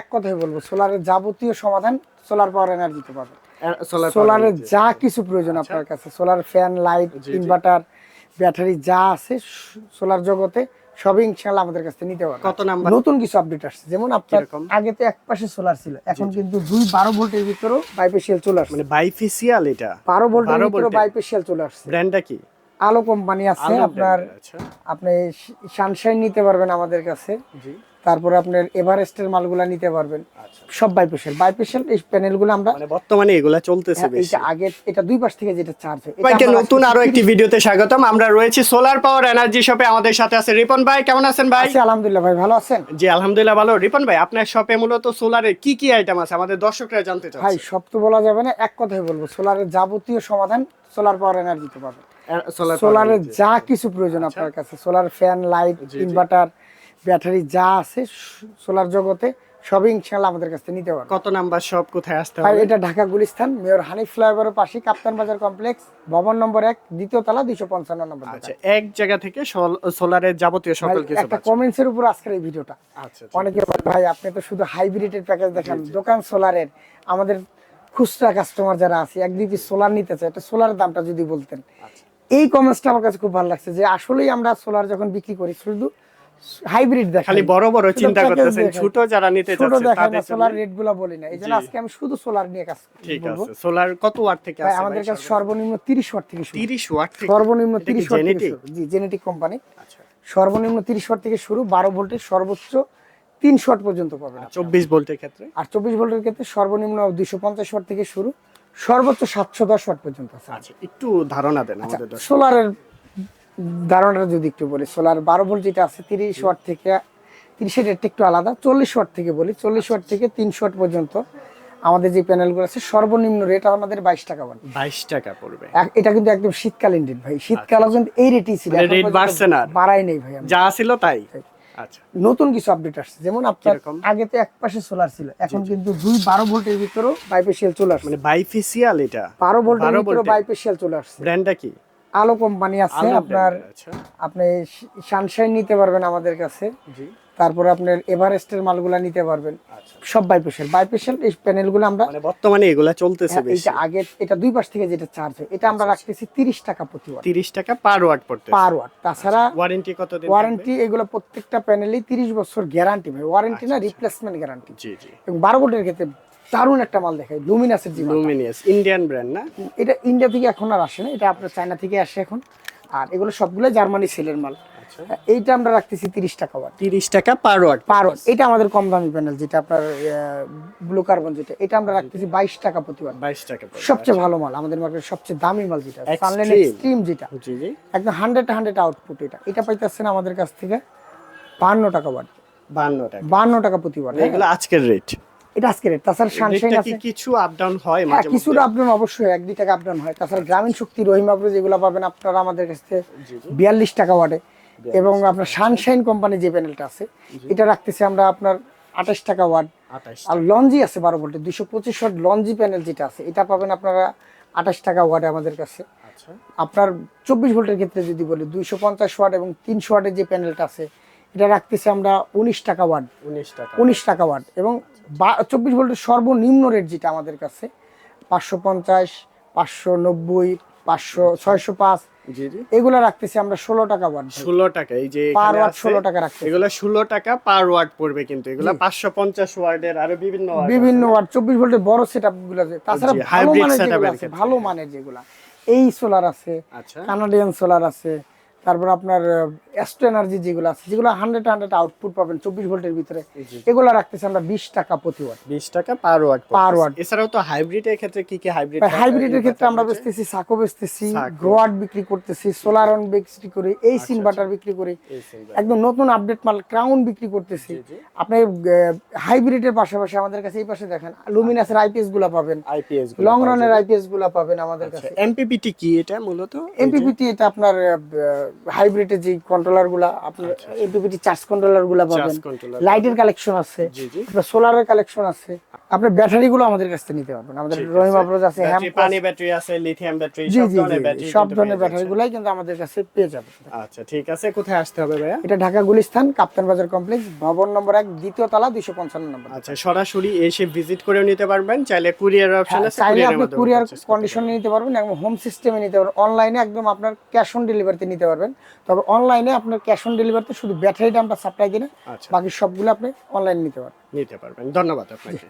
এক কথাই বলব সোলারের যাবতীয় সমাধান সোলার পাওয়ার এনার্জিতে পাবেন। সোলার সোলারের যা কিছু প্রয়োজন আপনার কাছে solar fan light. Inverter battery যা আছে সোলার জগতে সবই ইনশাআল্লাহ আমাদের কাছে নিতে পারবেন। কত নাম্বার? নতুন কিছু আপডেট আসছে যেমন আপনার আগে তো এক পাশে সোলার ছিল এখন কিন্তু দুই বারো ভোল্টের ভিতরেও বাইপেশিয়াল চলে আসছে। মানে বাইফেসিয়াল এটা? বারো ভোল্টের 12 ভিতরেও বাইপেশিয়াল চলে আসছে। ব্র্যান্ডটা কি? আলো কোম্পানি আছে আপনার আচ্ছা। আপনি সানশাইন নিতে পারবেন আমাদের কাছে। জি। তারপরে আপনার এভারেস্টের মালগুলা নিতে পারবেন। আচ্ছা। সব বাইপেশিয়াল বাইপেশিয়াল এই প্যানেলগুলো আমরা মানে বর্তমানে এগুলা চলতেছে হ্যাঁ, বেশি। আগে এটা দুই পাশ থেকে যেটা চার্জ হয় এটা নতুন আরও একটি ভিডিওতে স্বাগতম। আমরা রয়েছি সোলার পাওয়ার এনার্জি শপে আমাদের সাথে আছে রিপন ভাই। কেমন আছেন ভাই? আছি আলহামদুলিল্লাহ ভাই ভালো আছেন? জি আলহামদুলিল্লাহ ভালো। রিপন ভাই আপনার শপে মূলত সোলারের কি কি আইটেম আছে? আমাদের দর্শকরা জানতে চায় ভাই সব তো বলা যাবে না এক কথাই বলব সোলারের যাবতীয় সমাধান সোলার পাওয়ার এনার্জিতে পাবেন। সোলার সোলারের যা কিছু প্রয়োজন আপনার কাছে solar fan light. Inverter battery যা আছে সোলার জগতে সবই ইনশাআল্লাহ আমাদের কাছে নিতে পারবেন কত নাম্বার শপ কোথায় আসতে হবে? এটা ঢাকা গুলিস্তান মেয়র হানিফ ফ্লাইওভারের পাশে কাপ্তান বাজার কমপ্লেক্স ভবন নম্বর এক দ্বিতীয় তলা দুইশো পঞ্চান্ন নম্বর আচ্ছা এক জায়গা থেকে সোল- সোলারের যাবতীয় সকল কিছু একটা কমেন্টস এর উপর আজকের এই ভিডিওটা। আচ্ছা অনেকে ভাই আপনি তো শুধু হাইব্রিডের প্যাকেজ দেখান। দোকান সোলারের। আমাদের খুচরা কাস্টমার যারা আছে এক দুই পিস সোলার নিতে চায় একটা সোলারের দামটা যদি বলতেন। আচ্ছা। এই কমেন্টসটা আমার কাছে খুব ভালো লাগছে যে আসলেই আমরা সোলার যখন বিক্রি করি শুধু হাইব্রিড দেখাই খালি বড় বড় চিন্তা করতেছেন ছোট যারা নিতে ছোট সোলার জন্য রেটগুলা বলি না। এই জন্য জি। আজকে আমি শুধু সোলার নিয়ে কাজ ঠিক আছে সোলার কত ওয়াট থেকে আছে আমাদের কাছে সর্বনিম্ন? তিরিশ ওয়াট থেকে শুরু। 30 ওয়াট থেকে? সর্বনিম্ন এটা কি তিরিশ ওয়াট থেকে শুরু। জি জেনেটিক কোম্পানি আচ্ছা। সর্বনিম্ন তিরিশ ওয়াট থেকে শুরু বারো ভোল্টের সর্বোচ্চ তিনশো ওয়াট পর্যন্ত পাবেন 24 ভোল্টের ক্ষেত্রে? আর চব্বিশ ভোল্টের ক্ষেত্রে সর্বনিম্ন দুইশো পঞ্চাশ ওয়াট থেকে শুরু সর্বোচ্চ সাতশো দশ ওয়াট পর্যন্ত আছে। আচ্ছা একটু ধারণা দেন আচ্ছা, আমাদের সোলারের ধারণাটা যদি একটু বলি সোলার বারো ভোল্ট যেটা আছে তিরিশ ওয়াট থেকে তিরিশের রেটটা একটু আলাদা চল্লিশ ওয়াট থেকে বলি চল্লিশ ওয়াট থেকে তিনশো ওয়াট পর্যন্ত আমাদের যে প্যানেলগুলো আছে সর্বনিম্ন রেট আমাদের বাইশ টাকা বাড়ে 22 টাকা পড়বে। এটা কিন্তু একদম শীতকালীন রেট ভাই। শীতকালও কিন্তু এই রেটই ছিল মানে পর্যন্ত বাড়ছে না বাড়াই নেই ভাই যা ছিল তাই। আচ্ছা। নতুন কিছু আপডেট আসছে যেমন আপনার আগে তো এক পাশে সোলার ছিল এখন কিন্তু দুই বারো ভোল্টের ভিতরেও বাইপেশিয়াল চলে আসছে মানে বাইফেসিয়াল এটা? বারো ভোল্টের 12 ভিতরেও ভোল্টের। বাইপেশিয়াল চলে আসছে ব্র্যান্ডটা কি? আলো কোম্পানি আছে আপনার আচ্ছা। আপনি সানশাইন নিতে পারবেন আমাদের কাছে। তারপরে আপনার এভারেস্টের মালগুলা নিতে পারবেন। আচ্ছা। সব বাইপেশিয়াল বাইপেশিয়াল এই প্যানেলগুলো আমরা মানে বর্তমানে এগুলা চলতেছে হ্যাঁ, এটা আগে এটা দুই পাশ থেকে যেটা চার্জ হয় এটা আমরা রাখতেছি তিরিশ টাকা প্রতি ওয়াট 30 টাকা পার ওয়াট পড়তে পার ওয়াট তাছাড়া ওয়ারেন্টি কত দিন ওয়ারেন্টি এগুলো প্রত্যেকটা প্যানেলই তিরিশ বছর গ্যারান্টি ভাই। ওয়ারেন্টি আচ্ছা, না রিপ্লেসমেন্ট গ্যারান্টি জি জি। এবং বারো ভোল্টের ক্ষেত্রে দারুণ একটা মাল দেখায় লুমিনাসের যে মালটা। লুমিনিয়াস ইন্ডিয়ান ব্র্যান্ড না? এটা ইন্ডিয়া থেকে এখন আর আসে না এটা আপনার চায়না থেকে আসে এখন। আর এগুলো সবগুলো জার্মানি সেলের মাল। আচ্ছা। এইটা আমরা রাখতেছি তিরিশ টাকা ওয়াট 30 টাকা পার ওয়াট পার watt। এটা আমাদের কম দামি প্যানেল যেটা আপনার ব্লু কার্বন যেটা এটা আমরা রাখতেছি বাইশ টাকা প্রতি watt। 22 টাকা সবচেয়ে ভালো মাল আমাদের মার্কেটের সবচেয়ে দামি মাল যেটা সানলাইন এক্সট্রিম যেটা। জি জি। একদম হান্ড্রেড হান্ড্রেড আউটপুট এটা। এটা পাইতেছেন আমাদের কাছ থেকে বান্ন টাকা ওয়াট 52 টাকা। বান্ন টাকা প্রতি ওয়াট এগুলো আজকের রেট এটা আজকে রেট তাছাড়া সানশাইন আছে। কিছু আপ ডাউন হয় হ্যাঁ মাঝে কিছুটা আপডাউন অবশ্যই এক দুই টাকা আপডাউন হয়। তাছাড়া গ্রামীণ শক্তি রহিম আপনি যেগুলো পাবেন আপনারা আমাদের কাছ থেকে। বিয়াল্লিশ টাকা ওয়াটে। এবং আপনার সানশাইন কোম্পানি যে প্যানেলটা আছে এটা রাখতেছি আমরা আপনার আঠাশ টাকা ওয়াট। আর লঞ্জি আছে বারো ভোল্টের দুইশো পঁচিশ ওয়াট লঞ্জি প্যানেল যেটা আছে এটা পাবেন আপনারা আঠাশ টাকা ওয়াটে আমাদের কাছে। আচ্ছা। আপনার চব্বিশ ভোল্টের ক্ষেত্রে যদি বলি দুইশো পঞ্চাশ ওয়াট এবং তিনশো ওয়াটের যে প্যানেলটা আছে এটা রাখতেছি আমরা উনিশ টাকা ওয়াট। 19 টাকা। উনিশ টাকা ওয়াট। এবং চব্বিশ ভোল্টের সর্বনিম্ন রেট যেটা আমাদের কাছে পাঁচশো পঞ্চাশ পাঁচশো নব্বই পাঁচশো ছয়শো পাঁচ এগুলো রাখতেছি আমরা ষোলো টাকা ওয়াট 16 টাকা এই যে পার ওয়াট ষোলো টাকা রাখতেছি। এগুলো 16 টাকা পার ওয়াট পড়বে কিন্তু এগুলো 550 ওয়াটের আরও বিভিন্ন বিভিন্ন ওয়াট চব্বিশ ভোল্টের বড় সেট আপগুলো আছে। তাছাড়া ভালো মানের যেগুলো আছে ভালো মানের যেগুলা। এই সোলার আছে আচ্ছা। কানাডিয়ান সোলার আছে তারপর আপনার অ্যাস্ট্রো এনার্জি যেগুলো আছে যেগুলো হান্ড্রেড হান্ড্রেড আউটপুট পাবেন চব্বিশ ভোল্টের ভিতরে এগুলো রাখতেছি আমরা বিশ টাকা প্রতি ওয়াট 20 টাকা পার ওয়াট Per watt। এছাড়াও তো হাইব্রিড এর ক্ষেত্রে কি কি হাইব্রিড হাইব্রিডের ক্ষেত্রে আমরা বেচতেছি সাকো বেচতেছি। গ্রোয়ার্ড বিক্রি করতেছি সোলার অন বিক্রি করি এই ইনভার্টার বিক্রি করি। একদম নতুন আপডেট মাল ক্রাউন বিক্রি করতেছি। আপনি হাইব্রিডের পাশাপাশি আমাদের কাছে এই পাশে দেখেন লুমিনাসের আইপিএসগুলা পাবেন। আইপিএস লং রানের আইপিএসগুলা পাবেন আমাদের আচ্ছা কাছে। এমপিপিটি কি এটা মূলত? এমপিপিটি এটা আপনার হাইব্রিডের যে কন্ট্রোলারগুলা আপনার এপিপিটি চার্জ কন্ট্রোলারগুলা পাবেন। লাইটের কালেকশন আছে আপনার সোলারের কালেকশন আছে। আপনার ব্যাটারি গুলো আমাদের কাছ থেকে নিতে পারবেন। আমাদের রহিম আছে হ্যাম পানি ব্যাটারি আছে লিথিয়াম ব্যাটারি সব ধরনের ব্যাটারি সব ধরনের ব্যাটারি গুলাই কিন্তু আমাদের কাছে পেয়ে যাবেন। আচ্ছা ঠিক আছে। কোথায় আসতে হবে ভাইয়া? এটা ঢাকা গুলিস্তান কাপ্তান বাজার কমপ্লেক্স ভবন নম্বর এক দ্বিতীয় তলা দুইশো পঞ্চান্ন নম্বর। আচ্ছা সরাসরি এসে ভিজিট করেও নিতে পারবেন। চাইলে কুরিয়ার অপশন আছে চাইলে আপনি কুরিয়ার কন্ডিশনে নিতে পারবেন এবং হোম সিস্টেমে নিতে পারবেন। অনলাইনে একদম আপনার ক্যাশ অন ডেলিভারিতে নিতে পারবেন। তবে অনলাইনে আপনার ক্যাশ অন ডেলিভারিতে শুধু ব্যাটারিটা আমরা সাপ্লাই দিই না আচ্ছা। বাকি সবগুলো আপনি অনলাইন নিতে পারবেন। নিতে পারবেন। ধন্যবাদ আপনাকে।